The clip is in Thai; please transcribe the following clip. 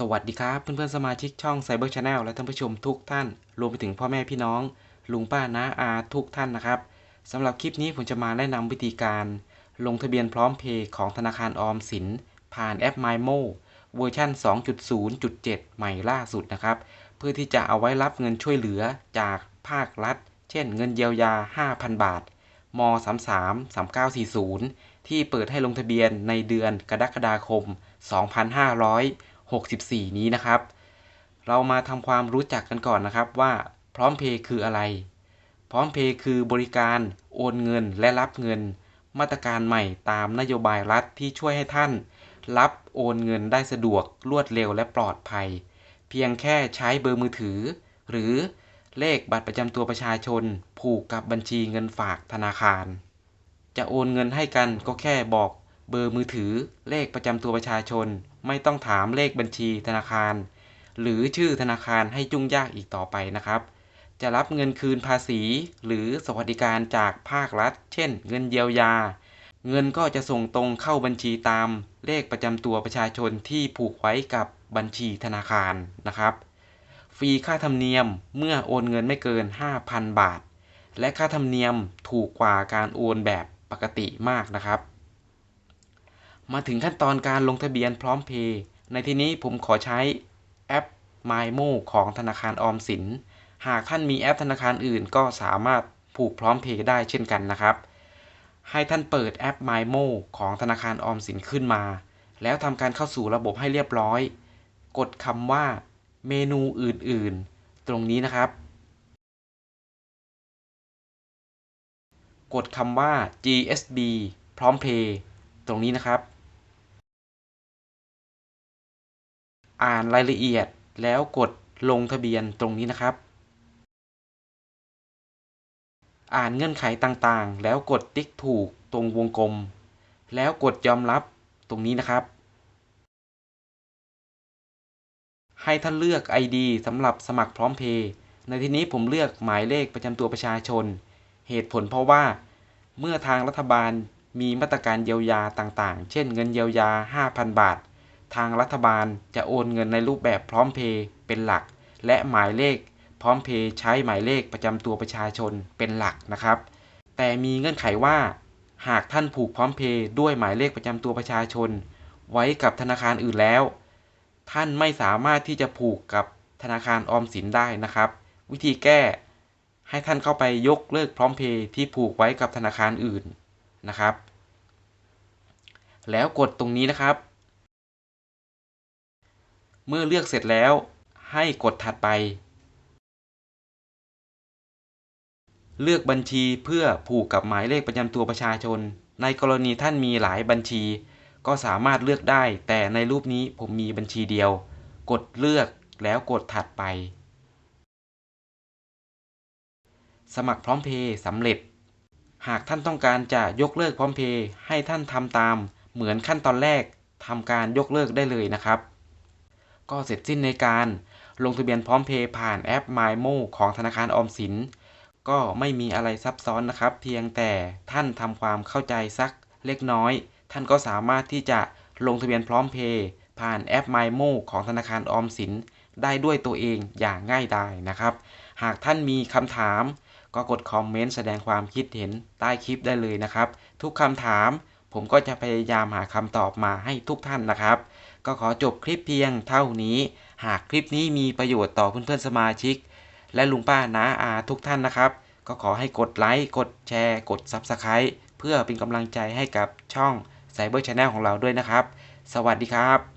สวัสดีครับ เพื่อนๆสมาชิกช่อง Cyber Channel และท่านผู้ชมทุกท่าน รวมไปถึงพ่อแม่พี่น้อง ลุงป้าน้าอาทุกท่านนะครับสำหรับคลิปนี้ผมจะมาแนะนำวิธีการ ลงทะเบียนพร้อมเพย์ของธนาคารออมสิน ผ่านแอป MyMo เวอร์ชัน2.0.7 ใหม่ล่าสุดนะครับ เพื่อที่จะเอาไว้รับเงินช่วยเหลือจากภาครัฐ เช่น เงินเยียวยา 5,000 บาทม33 3940 ที่เปิดให้ลงทะเบียนในเดือนกรกฎาคม 2560 64 นี้นะครับ เรามาทำความรู้จักกันก่อนนะครับว่าพร้อมเพย์คืออะไร พร้อมเพย์คือบริการโอนเงินและรับเงิน มาตรการใหม่ตามนโยบายรัฐที่ช่วยให้ท่าน รับโอนเงินได้สะดวกรวดเร็วและปลอดภัย เพียงแค่ใช้เบอร์มือถือ หรือเลขบัตรประจำตัวประชาชน ผูกกับบัญชีเงินฝากธนาคาร จะโอนเงินให้กันก็แค่บอกเบอร์มือถือ เลขประจำตัวประชาชน ไม่ต้องถามเลขบัญชีธนาคาร หรือชื่อธนาคารให้ยุ่งยากอีกต่อไปนะครับ จะรับเงินคืนภาษี หรือสวัสดิการจากภาครัฐ เช่น เงินเยียวยา เงินก็จะส่งตรงเข้าบัญชีตาม เลขประจำตัวประชาชนที่ผูกไว้กับบัญชีธนาคารนะครับฟรีค่าธรรมเนียมเมื่อโอนเงินไม่เกิน 5,000 บาท และค่าธรรมเนียมถูกกว่าการโอนแบบปกติมากนะครับ มาถึงขั้นตอนการลงทะเบียนพร้อมเพย์ในที่นี้ผมขอใช้แอป MyMo ของธนาคารออมสิน หากท่านมีแอปธนาคารอื่นก็สามารถผูกพร้อมเพย์ได้เช่นกันนะครับ ให้ท่านเปิดแอป MyMo ของธนาคารออมสินขึ้นมา แล้วทำการเข้าสู่ระบบให้เรียบร้อย กดคำว่าเมนูอื่นๆ ตรงนี้นะครับ กดคำว่า GSB พร้อมเพย์ตรงนี้นะครับ อ่านรายละเอียดแล้วกดลงทะเบียนตรงนี้นะครับ อ่านเงื่อนไขต่างๆ แล้วกดติ๊กถูกตรงวงกลม แล้วกดยอมรับตรงนี้นะครับ ให้ท่านเลือก ID สำหรับสมัครพร้อมเพย์ในที่นี้ผมเลือกหมายเลขประจำตัวประชาชน เหตุผลเพราะว่า เมื่อทางรัฐบาลมีมาตรการเยียวยาต่างๆ เช่นเงินเยียวยา 5,000 บาท ทางรัฐบาลจะโอนเงินในรูปแบบพร้อมเพย์เป็นหลัก และหมายเลขพร้อมเพย์ใช้หมายเลขประจำตัวประชาชนเป็นหลักนะครับ แต่มีเงื่อนไขว่า หากท่านผูกพร้อมเพย์ด้วยหมายเลขประจำตัวประชาชน ไว้กับธนาคารอื่นแล้ว ท่านไม่สามารถที่จะผูกกับธนาคารออมสินได้นะครับ วิธีแก้ ให้ท่านเข้าไปยกเลิกพร้อมเพย์ที่ผูกไว้กับธนาคารอื่นนะครับ แล้วกดตรงนี้นะครับ เมื่อเลือกเสร็จแล้วให้กดถัดไป เลือกบัญชีเพื่อผูกกับหมายเลขประจำตัวประชาชน ในกรณีท่านมีหลายบัญชี ก็สามารถเลือกได้ แต่ในรูปนี้ผมมีบัญชีเดียว กดเลือกแล้วกดถัดไป สมัครพร้อมเพย์สำเร็จ หากท่านต้องการจะยกเลิกพร้อมเพย์ให้ท่านทำตาม เหมือนขั้นตอนแรกทำการยกเลิกได้เลยนะครับ ก็เสร็จสิ้นในการลงทะเบียนพร้อมเพย์ผ่านแอป MyMo ของธนาคารออมสิน ก็ไม่มีอะไรซับซ้อนนะครับ เพียงแต่ท่านทำความเข้าใจสักเล็กน้อย ท่านก็สามารถที่จะลงทะเบียนพร้อมเพย์ผ่านแอป MyMo ของธนาคารออมสิน ได้ด้วยตัวเองอย่างง่ายดายนะครับ หากท่านมีคำถาม ก็กดคอมเมนต์แสดงความคิดเห็นใต้คลิปได้เลยนะครับ ทุกคำถามผมก็จะพยายามหาคำตอบมาให้ทุกท่านนะครับ ก็ขอจบคลิปเพียงเท่านี้ หากคลิปนี้มีประโยชน์ต่อเพื่อนๆสมาชิก และลุงป้าน้าอาทุกท่านนะครับ ก็ขอให้กดไลค์กดแชร์ กด Subscribe เพื่อเป็นกำลังใจให้กับช่อง Cyber Channel ของเราด้วยนะครับ สวัสดีครับ